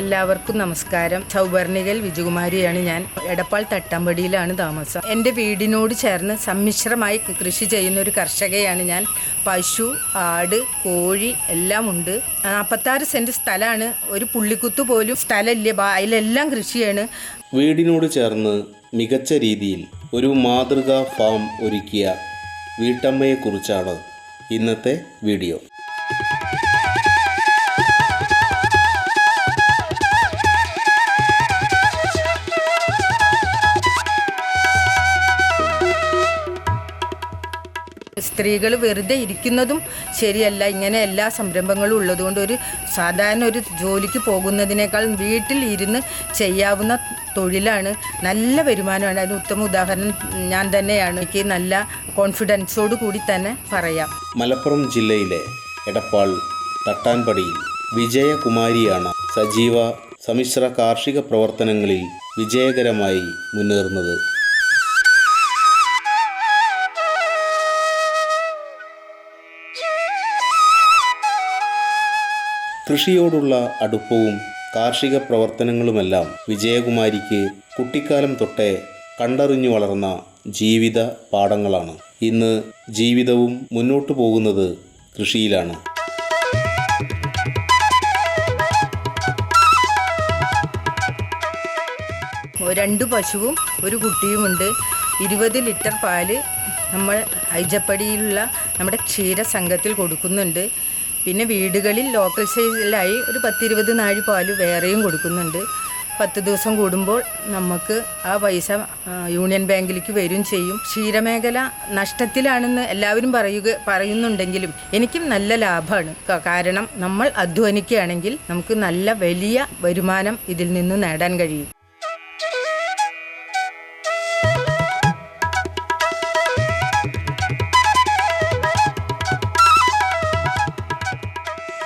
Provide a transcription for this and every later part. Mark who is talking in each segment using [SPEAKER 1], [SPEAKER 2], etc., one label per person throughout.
[SPEAKER 1] എല്ലാവർക്കും നമസ്കാരം. സൗവർണികൽ വിജുകുമാരിയാണ് ഞാൻ. എടപ്പാൾ തട്ടമ്പടിയിലാണ് താമസം. എന്റെ വീടിനോട് ചേർന്ന് സമ്മിശ്രമായി കൃഷി ചെയ്യുന്ന ഒരു കർഷകയാണ് ഞാൻ. പശു ആട് കോഴി എല്ലാം ഉണ്ട്. നാൽപ്പത്താറ് സെന്റ് സ്ഥലമാണ്. ഒരു പുള്ളിക്കുത്ത് പോലും സ്ഥലമില്ല. അതിലെല്ലാം കൃഷിയാണ്.
[SPEAKER 2] വീടിനോട് ചേർന്ന് മികച്ച രീതിയിൽ ഒരു മാതൃകാ ഫാം ഒരുക്കിയ വീട്ടമ്മയെക്കുറിച്ചാണ് ഇന്നത്തെ വീഡിയോ.
[SPEAKER 1] സ്ത്രീകൾ വെറുതെ ഇരിക്കുന്നതും ശരിയല്ല. ഇങ്ങനെ എല്ലാ സംരംഭങ്ങളും ഉള്ളതുകൊണ്ട് ഒരു സാധാരണ ഒരു ജോലിക്ക് പോകുന്നതിനേക്കാൾ വീട്ടിൽ ഇരുന്ന് ചെയ്യാവുന്ന തൊഴിലാണ്. നല്ല വരുമാനമാണ്. അതിന് ഉത്തമ ഉദാഹരണം ഞാൻ തന്നെയാണ്. എനിക്ക് നല്ല കോൺഫിഡൻസോട് കൂടി തന്നെ പറയാം.
[SPEAKER 2] മലപ്പുറം ജില്ലയിലെ എടപ്പാൾ തട്ടാൻപടിയിൽ വിജയകുമാരിയാണ് സജീവ സമ്മിശ്ര കാർഷിക പ്രവർത്തനങ്ങളിൽ വിജയകരമായി മുന്നേറുന്നത്. കൃഷിയോടുള്ള അടുപ്പവും കാർഷിക പ്രവർത്തനങ്ങളുമെല്ലാം വിജയകുമാരിക്ക് കുട്ടിക്കാലം തൊട്ടേ കണ്ടറിഞ്ഞു വളർന്ന ജീവിത പാഠങ്ങളാണ്. ഇന്ന് ജീവിതവും മുന്നോട്ടു പോകുന്നത് കൃഷിയിലാണ്.
[SPEAKER 1] രണ്ട് പശുവും ഒരു കുട്ടിയുമുണ്ട്. ഇരുപത് ലിറ്റർ പാൽ നമ്മൾ ഐജപ്പടിയിലുള്ള നമ്മുടെ ക്ഷീരസംഘത്തിൽ കൊടുക്കുന്നുണ്ട്. പിന്നെ വീടുകളിൽ ലോക്കൽ സൈസിലായി ഒരു പത്തിരുപത് നാഴി പാൽ വേറെയും കൊടുക്കുന്നുണ്ട്. പത്ത് ദിവസം കൂടുമ്പോൾ നമുക്ക് ആ പൈസ യൂണിയൻ ബാങ്കിലേക്ക് വരും ചെയ്യും. ക്ഷീരമേഖല നഷ്ടത്തിലാണെന്ന് എല്ലാവരും പറയുക പറയുന്നുണ്ടെങ്കിലും എനിക്കും നല്ല ലാഭമാണ് കാരണം നമ്മൾ അധ്വാനിക്കുകയാണെങ്കിൽ നമുക്ക് നല്ല വലിയ വരുമാനം ഇതിൽ നിന്ന് നേടാൻ കഴിയും.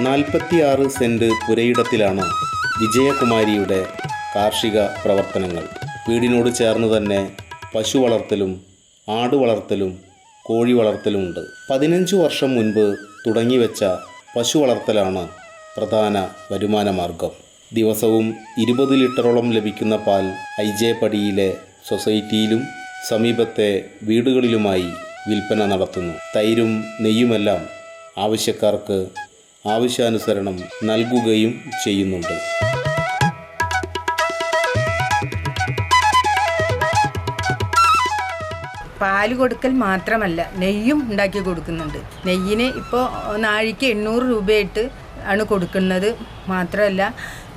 [SPEAKER 2] നാൽപ്പത്തിയാറ് സെന്റ് പുരയിടത്തിലാണ് വിജയകുമാരിയുടെ കാർഷിക പ്രവർത്തനങ്ങൾ. വീടിനോട് ചേർന്ന് തന്നെ പശു വളർത്തലും ആട് വളർത്തലും കോഴി വളർത്തലുമുണ്ട് പതിനഞ്ച് വർഷം മുൻപ് തുടങ്ങിവെച്ച പശു വളർത്തലാണ് പ്രധാന വരുമാന മാർഗം ദിവസവും ഇരുപത് ലിറ്ററോളം ലഭിക്കുന്ന പാൽ ഐജേപ്പടിയിലെ സൊസൈറ്റിയിലും സമീപത്തെ വീടുകളിലുമായി വിൽപ്പന നടത്തുന്നു. തൈരും നെയ്യുമെല്ലാം ആവശ്യക്കാർക്ക് ആവശ്യാനുസരണം നൽകുകയും ചെയ്യുന്നുണ്ട്.
[SPEAKER 1] പാൽ കൊടുക്കൽ മാത്രമല്ല നെയ്യും ഉണ്ടാക്കി കൊടുക്കുന്നുണ്ട്. നെയ്യിന് ഇപ്പോൾ നാഴിക്ക് എണ്ണൂറ് രൂപയായിട്ട് ആണ് കൊടുക്കുന്നത്. മാത്രമല്ല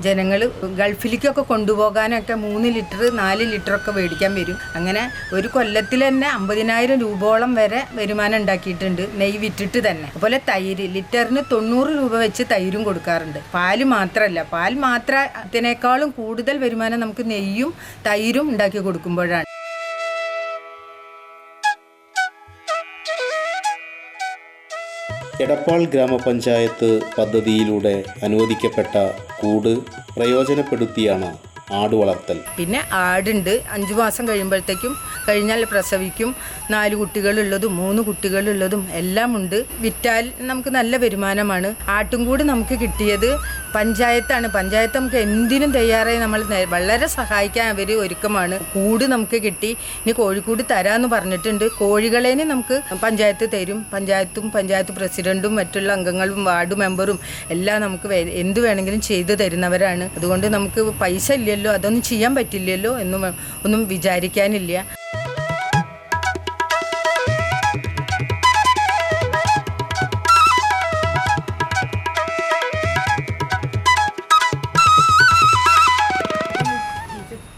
[SPEAKER 1] ജനങ്ങൾ ഗൾഫിലേക്കൊക്കെ കൊണ്ടുപോകാനൊക്കെ മൂന്ന് ലിറ്റർ നാല് ലിറ്ററൊക്കെ മേടിക്കാൻ വരും. അങ്ങനെ ഒരു കൊല്ലത്തിൽ തന്നെ അമ്പതിനായിരം രൂപയോളം വരെ വരുമാനം ഉണ്ടാക്കിയിട്ടുണ്ട് നെയ്യ് വിറ്റിട്ട് തന്നെ. അതുപോലെ തൈര് ലിറ്ററിന് തൊണ്ണൂറ് രൂപ വെച്ച് തൈരും കൊടുക്കാറുണ്ട്. പാൽ മാത്രമല്ല പാൽ മാത്രത്തിനേക്കാളും കൂടുതൽ വരുമാനം നമുക്ക് നെയ്യും തൈരും ഉണ്ടാക്കി കൊടുക്കുമ്പോഴാണ്.
[SPEAKER 2] എടപ്പാൾ ഗ്രാമപഞ്ചായത്ത് പദ്ധതിയിലൂടെ അനുവദിക്കപ്പെട്ട കൂട് പ്രയോജനപ്പെടുത്തിയാണ് ആട് വളർത്തൽ.
[SPEAKER 1] പിന്നെ ആടുണ്ട്. അഞ്ചു മാസം കഴിയുമ്പോഴത്തേക്കും കഴിഞ്ഞാൽ പ്രസവിക്കും. നാല് കുട്ടികളുള്ളതും മൂന്ന് കുട്ടികളുള്ളതും എല്ലാം ഉണ്ട് വിറ്റാൽ നമുക്ക് നല്ല വരുമാനമാണ്. ആട്ടും കൂടി നമുക്ക് കിട്ടിയത് പഞ്ചായത്താണ്. പഞ്ചായത്ത് നമുക്ക് എന്തിനും തയ്യാറായി നമ്മൾ വളരെ സഹായിക്കാൻ അവർ ഒരുക്കമാണ്. കൂട് നമുക്ക് കിട്ടി. ഇനി കോഴിക്കൂട് തരാമെന്ന് പറഞ്ഞിട്ടുണ്ട്. കോഴികളേനെ നമുക്ക് പഞ്ചായത്ത് തരും. പഞ്ചായത്തും പഞ്ചായത്ത് പ്രസിഡന്റും മറ്റുള്ള അംഗങ്ങളും വാർഡ് മെമ്പറും എല്ലാം നമുക്ക് എന്ത് വേണമെങ്കിലും ചെയ്തു തരുന്നവരാണ്. അതുകൊണ്ട് നമുക്ക് പൈസ ഇല്ലല്ലോ. അതൊന്നും ചെയ്യാൻ പറ്റില്ലല്ലോ എന്നും ഒന്നും വിചാരിക്കാനില്ല.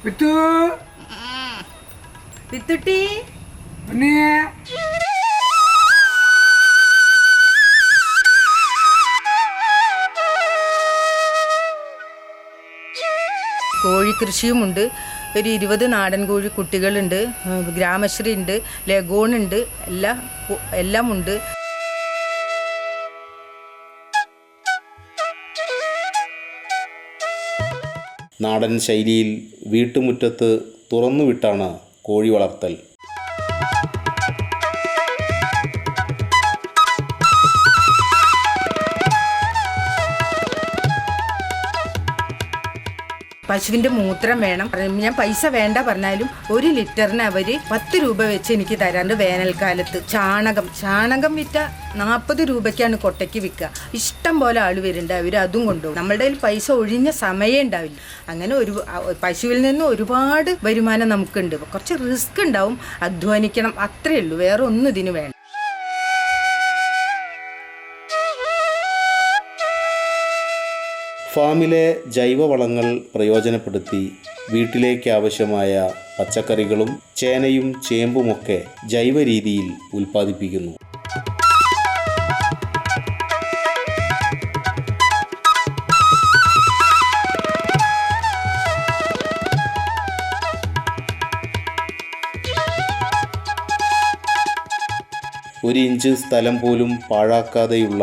[SPEAKER 3] വിത്തു
[SPEAKER 1] വിത്തുട്ടി.
[SPEAKER 3] പിന്നെ
[SPEAKER 1] കോഴിക്കൃഷിയുമുണ്ട് ഒരു ഇരുപത് നാടൻ കോഴി കുട്ടികളുണ്ട്. ഗ്രാമശ്രീ ഉണ്ട് ലഗോണുണ്ട് എല്ലാം എല്ലാം ഉണ്ട്
[SPEAKER 2] നാടൻ ശൈലിയിൽ വീട്ടുമുറ്റത്ത് തുറന്നുവിട്ടാണ് കോഴി വളർത്തൽ.
[SPEAKER 1] പശുവിന്റെ മൂത്രം വേണം. ഞാൻ പൈസ വേണ്ട പറഞ്ഞാലും ഒരു ലിറ്ററിന് അവർ പത്ത് രൂപ വെച്ച് എനിക്ക് തരാണ്ട് വേനൽക്കാലത്ത്. ചാണകം. ചാണകം വിറ്റ നാൽപ്പത് രൂപയ്ക്കാണ് കൊട്ടയ്ക്ക് വിൽക്കുക. ഇഷ്ടം പോലെ ആൾ വരുന്നുണ്ട്. അവർ അതും കൊണ്ടുപോകും. നമ്മളുടെ കയ്യിൽ പൈസ ഒഴിഞ്ഞ സമയം ഉണ്ടാവില്ല. അങ്ങനെ ഒരു പശുവിൽ നിന്ന് ഒരുപാട് വരുമാനം നമുക്കുണ്ട്. കുറച്ച് റിസ്ക് ഉണ്ടാവും. അധ്വാനിക്കണം. അത്രയേ ഉള്ളൂ. വേറെ ഒന്നും ഇതിന് വേണ്ട.
[SPEAKER 2] ഫാമിലെ ജൈവവളങ്ങൾ പ്രയോജനപ്പെടുത്തി വീട്ടിലേക്ക് ആവശ്യമായ പച്ചക്കറികളും ചേനയും ചേമ്പുമൊക്കെ ജൈവ രീതിയിൽ ഉൽപ്പാദിപ്പിക്കുന്നു. ഒരു ഇഞ്ച് സ്ഥലം പോലും പാഴാക്കാതെയുള്ള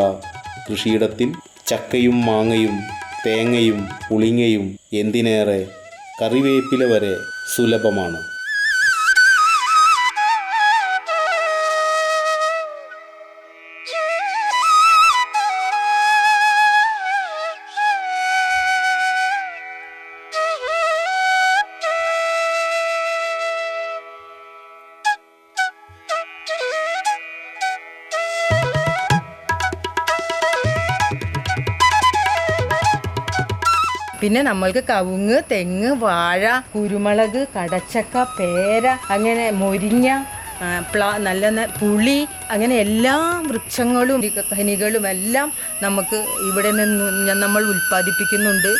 [SPEAKER 2] കൃഷിയിടത്തിൽ ചക്കയും മാങ്ങയും തേങ്ങയും പുളിങ്ങയും എന്തിനേറെ കറിവേപ്പില വരെ സുലഭമാണ്.
[SPEAKER 1] പിന്നെ നമ്മൾക്ക് കവുങ്ങ് തെങ്ങ് വാഴ കുരുമുളക് കടച്ചക്ക പേര അങ്ങനെ മുരിങ്ങ പ്ല നല്ല പുളി അങ്ങനെ എല്ലാ വൃക്ഷങ്ങളും ഖനികളും എല്ലാം നമുക്ക് ഇവിടെ നിന്ന് നമ്മൾ ഉൽപ്പാദിപ്പിക്കുന്നുണ്ട്.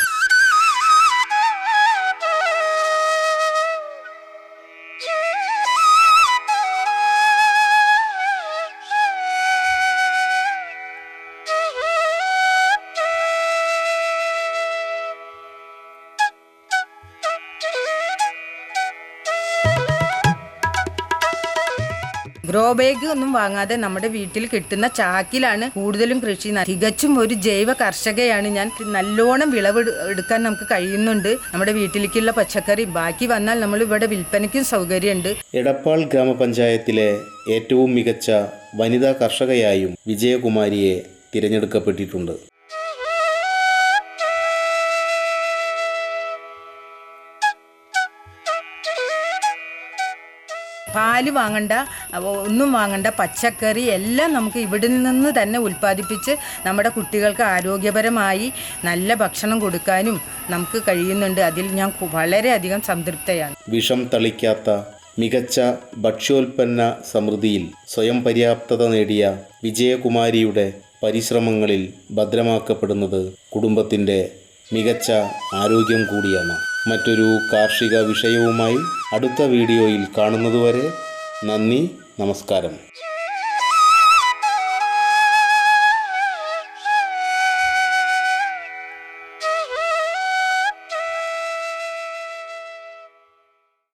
[SPEAKER 1] ഗ്രോ ബാഗ് ഒന്നും വാങ്ങാതെ നമ്മുടെ വീട്ടിൽ കിട്ടുന്ന ചാക്കിലാണ് കൂടുതലും കൃഷി തികച്ചും ഒരു ജൈവ കർഷകയാണ് ഞാൻ. നല്ലോണം വിളവ് എടുക്കാൻ നമുക്ക് കഴിയുന്നുണ്ട്. നമ്മുടെ വീട്ടിലേക്കുള്ള പച്ചക്കറി ബാക്കി വന്നാൽ നമ്മൾ ഇവിടെ വിൽപ്പനയ്ക്കും സൗകര്യമുണ്ട്.
[SPEAKER 2] എടപ്പാൾ ഗ്രാമപഞ്ചായത്തിലെ ഏറ്റവും മികച്ച വനിതാ കർഷകയായും വിജയകുമാരിയെ തിരഞ്ഞെടുക്കപ്പെട്ടിട്ടുണ്ട്.
[SPEAKER 1] പാൽ വാങ്ങണ്ട ഒന്നും വാങ്ങണ്ട പച്ചക്കറി എല്ലാം നമുക്ക് ഇവിടെ നിന്ന് തന്നെ ഉൽപ്പാദിപ്പിച്ച് നമ്മുടെ കുട്ടികൾക്ക് ആരോഗ്യപരമായി നല്ല ഭക്ഷണം കൊടുക്കാനും നമുക്ക് കഴിയുന്നുണ്ട്. അതിൽ ഞാൻ വളരെയധികം സംതൃപ്തയാണ്.
[SPEAKER 2] വിഷം തളിക്കാത്ത മികച്ച ഭക്ഷ്യോൽപ്പന്ന സമൃദ്ധിയിൽ സ്വയം പര്യാപ്തത നേടിയ വിജയകുമാരിയുടെ പരിശ്രമങ്ങളിൽ ഭദ്രമാക്കപ്പെടുന്നത് കുടുംബത്തിന്റെ മികച്ച ആരോഗ്യം കൂടിയാണ്. മറ്റൊരു കാർഷിക വിഷയവുമായി അടുത്ത വീഡിയോയിൽ കാണുന്നതുവരെ നന്ദി നമസ്കാരം.